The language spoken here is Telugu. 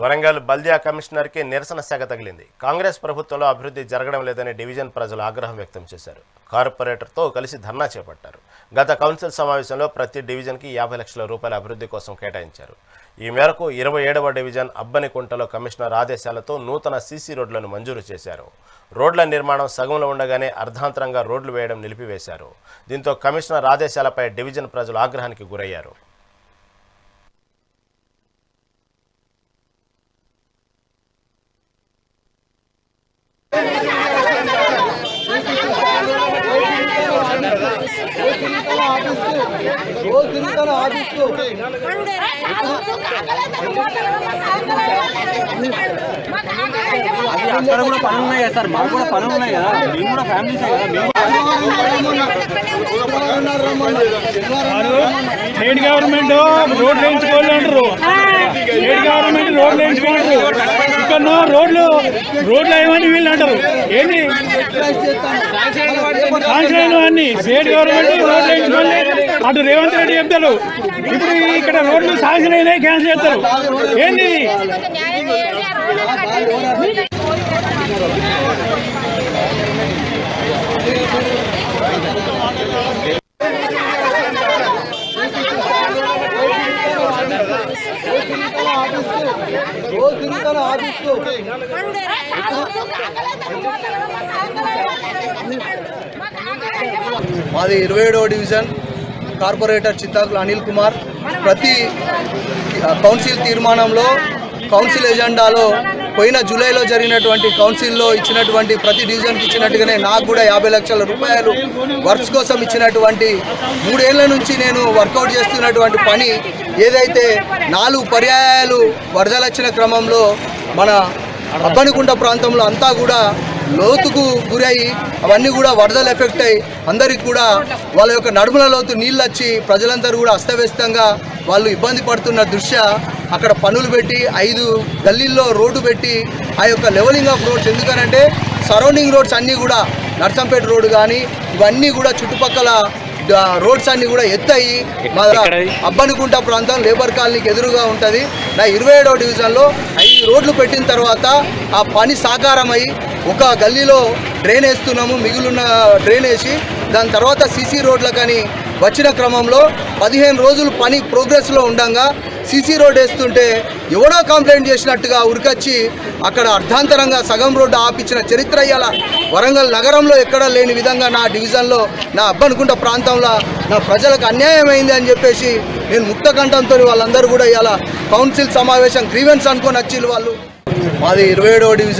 వరంగల్ బల్దియా కమిషనర్కి నిరసన సెగ తగిలింది. కాంగ్రెస్ ప్రభుత్వంలో అభివృద్ధి జరగడం లేదని డివిజన్ ప్రజలు ఆగ్రహం వ్యక్తం చేశారు. కార్పొరేటర్తో కలిసి ధర్నా చేపట్టారు. గత కౌన్సిల్ సమావేశంలో ప్రతి డివిజన్కి యాభై లక్షల రూపాయల అభివృద్ధి కోసం కేటాయించారు. ఈ మేరకు ఇరవై ఏడవ డివిజన్ అబ్బనికుంటలో కమిషనర్ ఆదేశాలతో నూతన సీసీ రోడ్లను మంజూరు చేశారు. రోడ్ల నిర్మాణం సగంలో ఉండగానే అర్ధాంతరంగా రోడ్లు వేయడం నిలిపివేశారు. దీంతో కమిషనర్ ఆదేశాలపై డివిజన్ ప్రజలు ఆగ్రహానికి గురయ్యారు. అక్కడ కూడా పనులు ఉన్నాయి కదా సార్ మాకు కూడా పనులు ఉన్నాయి కదా మేము కూడా ఫ్యామిలీస్ స్టేట్ గవర్నమెంట్ రోడ్లు వేయించుకోవాలి అంటారు. స్టేట్ గవర్నమెంట్ రోడ్లు వేయించుకోవాలి కన్నా రోడ్లు రోడ్లు ఏమని వీళ్ళు అంటారు? ఏంటి కాన్స్టిట్యూషన్ అన్ని స్టేట్ గవర్నమెంట్ రోడ్లు వేయించుకోండి అటు రేవంత్ రెడ్డి చెప్తారు ఇప్పుడు ఇక్కడ రోడ్లు శాంక్షన్ అయినాయి క్యాన్సిల్ చేస్తారు. ఏంటి మాది ఇరవై ఏడవ డివిజన్ కార్పొరేటర్ చిత్తాకుల అనిల్ కుమార్. ప్రతి కౌన్సిల్ తీర్మానంలో కౌన్సిల్ ఎజెండాలో పోయిన జూలైలో జరిగినటువంటి కౌన్సిల్లో ఇచ్చినటువంటి ప్రతి డివిజన్కి ఇచ్చినట్టుగానే నాకు కూడా యాభై లక్షల రూపాయలు వర్క్స్ కోసం ఇచ్చినటువంటి మూడేళ్ళ నుంచి నేను వర్కౌట్ చేస్తున్నటువంటి పని ఏదైతే నాలుగు పర్యాయాలు వరదలు వచ్చిన క్రమంలో మన అబ్బనికుంట ప్రాంతంలో అంతా కూడా లోతుకు గురయ్యి అవన్నీ కూడా వరదలు ఎఫెక్ట్ అయ్యి అందరికి కూడా వాళ్ళ యొక్క నడుముల లోతు నీళ్ళు వచ్చి ప్రజలందరూ కూడా అస్తవ్యస్తంగా వాళ్ళు ఇబ్బంది పడుతున్న దృష్ట్యా అక్కడ పనులు పెట్టి ఐదు గల్లీల్లో రోడ్డు పెట్టి ఆ యొక్క లెవెలింగ్ ఆఫ్ రోడ్స్ ఎందుకనంటే సరౌండింగ్ రోడ్స్ అన్నీ కూడా నర్సంపేట రోడ్డు కానీ ఇవన్నీ కూడా చుట్టుపక్కల రోడ్స్ అన్ని కూడా ఎత్తయి. మా అబ్బనికుంట ప్రాంతం లేబర్ కాలనీకి ఎదురుగా ఉంటుంది. నా ఇరవై ఏడవ డివిజన్లో ఐదు రోడ్లు పెట్టిన తర్వాత ఆ పని సాకారమై ఒక గల్లీలో డ్రైన్ వేస్తున్నాము. మిగిలిన డ్రైన్ వేసి దాని తర్వాత సీసీ రోడ్లకని వచ్చిన క్రమంలో పదిహేను రోజులు పని ప్రోగ్రెస్లో ఉండగా సీసీ రోడ్ వేస్తుంటే ఎవడో కంప్లైంట్ చేసినట్టుగా ఉరికొచ్చి అక్కడ అర్ధాంతరంగా సగం రోడ్డు ఆపించిన చరిత్ర ఇవాళ వరంగల్ నగరంలో ఎక్కడా లేని విధంగా నా డివిజన్లో నా అబ్బనుకుంట ప్రాంతంలో నా ప్రజలకు అన్యాయం అయింది అని చెప్పేసి నేను ముక్త కంఠంతో వాళ్ళందరూ కూడా ఇవాళ కౌన్సిల్ సమావేశం గ్రీవెన్స్ అనుకొని వచ్చి వాళ్ళు. మాది ఇరవై డివిజన్.